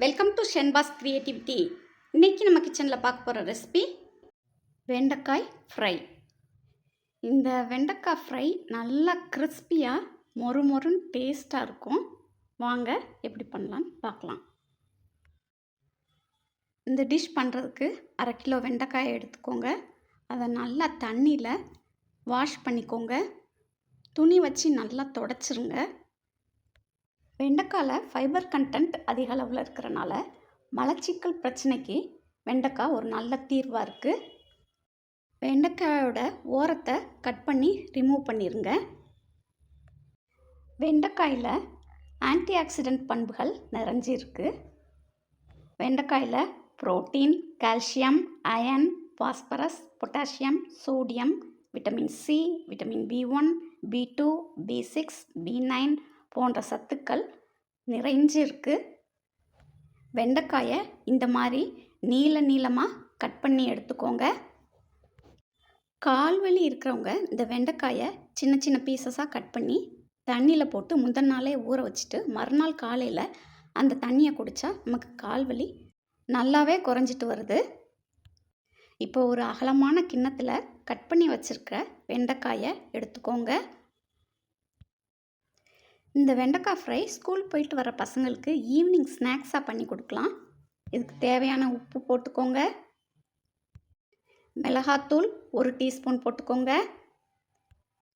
Welcome to Shenba's creativity இன்றைக்கி நம்ம கிச்சனில் பார்க்க போகிற ரெசிபி வெண்டைக்காய் ஃப்ரை இந்த வெண்டைக்காய் ஃப்ரை நல்லா கிறிஸ்பியாக மொறு மொறுன்னு டேஸ்ட்டாக இருக்கும். வாங்க எப்படி பண்ணலான்னு பார்க்கலாம். இந்த டிஷ் பண்ணுறதுக்கு அரை கிலோ வெண்டைக்காயை எடுத்துக்கோங்க. அதை நல்லா தண்ணியில் வாஷ் பண்ணிக்கோங்க. துணி வச்சு நல்லா தொடச்சிருங்க. வெண்டைக்காயில் ஃபைபர் கண்டென்ட் அதிக அளவில் இருக்கிறனால மலச்சிக்கல் பிரச்சனைக்கு வெண்டைக்காய் ஒரு நல்ல தீர்வாக இருக்குது வெண்டைக்காயோட ஓரத்தை கட் பண்ணி ரிமூவ் பண்ணிடுங்க வெண்டைக்காயில் ஆன்டி ஆக்சிடென்ட் பண்புகள் நிறைஞ்சிருக்கு. வெண்டைக்காயில் protein calcium iron phosphorus potassium sodium vitamin C vitamin B one B two B six B nine போன்ற சத்துக்கள் நிறைஞ்சிருக்கு. வெண்டைக்காயை இந்த மாதிரி நீள நீளமாக கட் பண்ணி எடுத்துக்கோங்க. கால்வலி இருக்கிறவங்க இந்த வெண்டைக்காயை சின்ன சின்ன பீசஸாக கட் பண்ணி தண்ணியில் போட்டு முதல் நாளே ஊற வச்சுட்டு மறுநாள் காலையில் அந்த தண்ணியை குடித்தா நமக்கு கால்வலி நல்லாவே குறைஞ்சிட்டு வருது. இப்போ ஒரு அகலமான கிண்ணத்தில் கட் பண்ணி வச்சுருக்க வெண்டைக்காயை எடுத்துக்கோங்க. இந்த வெண்டைக்காய் ஃப்ரை ஸ்கூல் போயிட்டு வர பசங்களுக்கு ஈவினிங் ஸ்நாக்ஸாக பண்ணி கொடுக்கலாம். இதுக்கு தேவையான உப்பு போட்டுக்கோங்க. மிளகாத்தூள் ஒரு டீஸ்பூன் போட்டுக்கோங்க.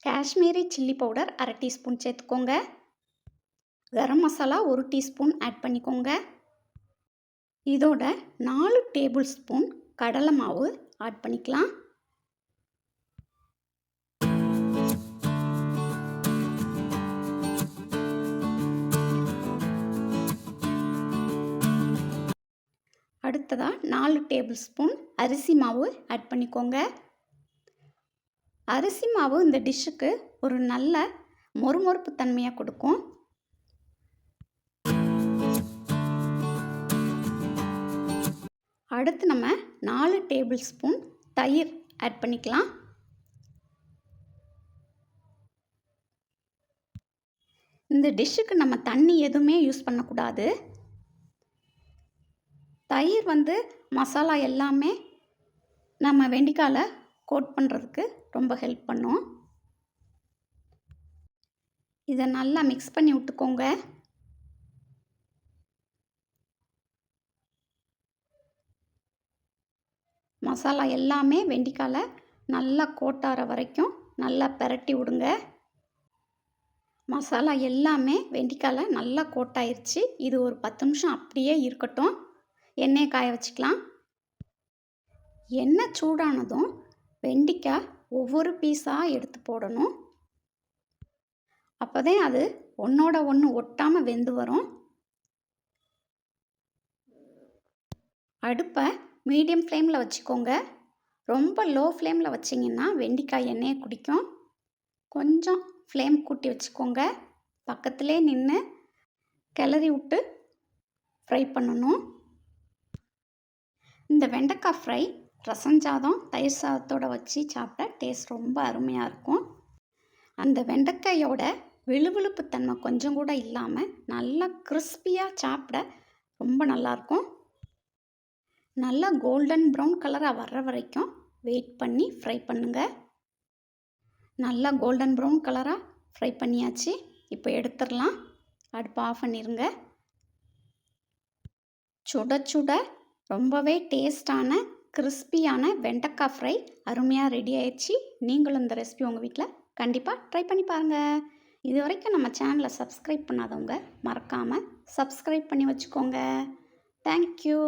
காஷ்மீரி சில்லி பவுடர் அரை டீஸ்பூன் சேர்த்துக்கோங்க. கரம் மசாலா ஒரு டீஸ்பூன் ஆட் பண்ணிக்கோங்க. இதோட நாலு டேபிள் ஸ்பூன் கடலை மாவு ஆட் பண்ணிக்கலாம். அடுத்ததாக நாலு டேபிள் ஸ்பூன் அரிசி மாவு ஆட் பண்ணிக்கோங்க. அரிசி மாவு இந்த டிஷ்ஷுக்கு ஒரு நல்ல மொறுமொறுப்பு தன்மையாக கொடுக்கும். அடுத்து நம்ம நாலு டேபிள் ஸ்பூன் தயிர் ஆட் பண்ணிக்கலாம். இந்த டிஷ்ஷுக்கு நம்ம தண்ணி எதுவுமே யூஸ் பண்ணக்கூடாது. தயிர் வந்து மசாலா எல்லாமே நம்ம வெண்டிக்காயில் கோட் பண்ணுறதுக்கு ரொம்ப ஹெல்ப் பண்ணும். இதை நல்லா மிக்ஸ் பண்ணி விட்டுக்கோங்க. மசாலா எல்லாமே வெண்டிக்காயில் நல்லா கோட்டார வரைக்கும் நல்லா பெரட்டி விடுங்க. மசாலா எல்லாமே வெண்டிக்காயில் நல்லா கோட்டாயிருச்சு. இது ஒரு பத்து நிமிஷம் அப்படியே இருக்கட்டும். எண்ணெயை காய வச்சுக்கலாம். எண்ணெய் சூடானதும் வெண்டிக்காய் ஒவ்வொரு பீஸாக எடுத்து போடணும். அப்போதான் அது ஒன்றோட ஒன்று ஒட்டாமல் வெந்து வரும். அடுப்பை மீடியம் ஃப்ளேமில் வச்சுக்கோங்க. ரொம்ப லோ ஃப்ளேமில் வச்சிங்கன்னா வெண்டிக்காய் எண்ணெயை குடிக்கும். கொஞ்சம் ஃப்ளேம் கூட்டி வச்சுக்கோங்க. பக்கத்துலேயே நின்று கிளறி விட்டு ஃப்ரை பண்ணணும். இந்த வெண்டைக்காய் ஃப்ரை ரசம் சாதம் தயிர் சாதத்தோடு வச்சு சாப்பிட்டா டேஸ்ட் ரொம்ப அருமையாக இருக்கும். அந்த வெண்டைக்காயோட விழுவிழுப்பு தன்மை கொஞ்சம் கூட இல்லாமல் நல்லா கிறிஸ்பியாக சாப்பிட ரொம்ப நல்லாயிருக்கும் நல்லா கோல்டன் ப்ரௌன் கலராக வர்ற வரைக்கும் வெயிட் பண்ணி ஃப்ரை பண்ணுங்கள் நல்லா கோல்டன் ப்ரௌன் கலராக ஃப்ரை பண்ணியாச்சு. இப்போ எடுத்துடலாம். அடுப்பு ஆஃப் பண்ணிடுங்க சுட சுட ரொம்பவே டேஸ்டான கிறிஸ்பியான வெண்டைக்காய் ஃப்ரை அருமையாக ரெடி ஆயிடுச்சு. நீங்களும் இந்த ரெசிபி உங்கள் வீட்டில் கண்டிப்பாக ட்ரை பண்ணி பாருங்கள் இது வரைக்கும் நம்ம சேனலை சப்ஸ்கிரைப் பண்ணாதவங்க மறக்காமல் சப்ஸ்கிரைப் பண்ணி வச்சுக்கோங்க. தேங்க்யூ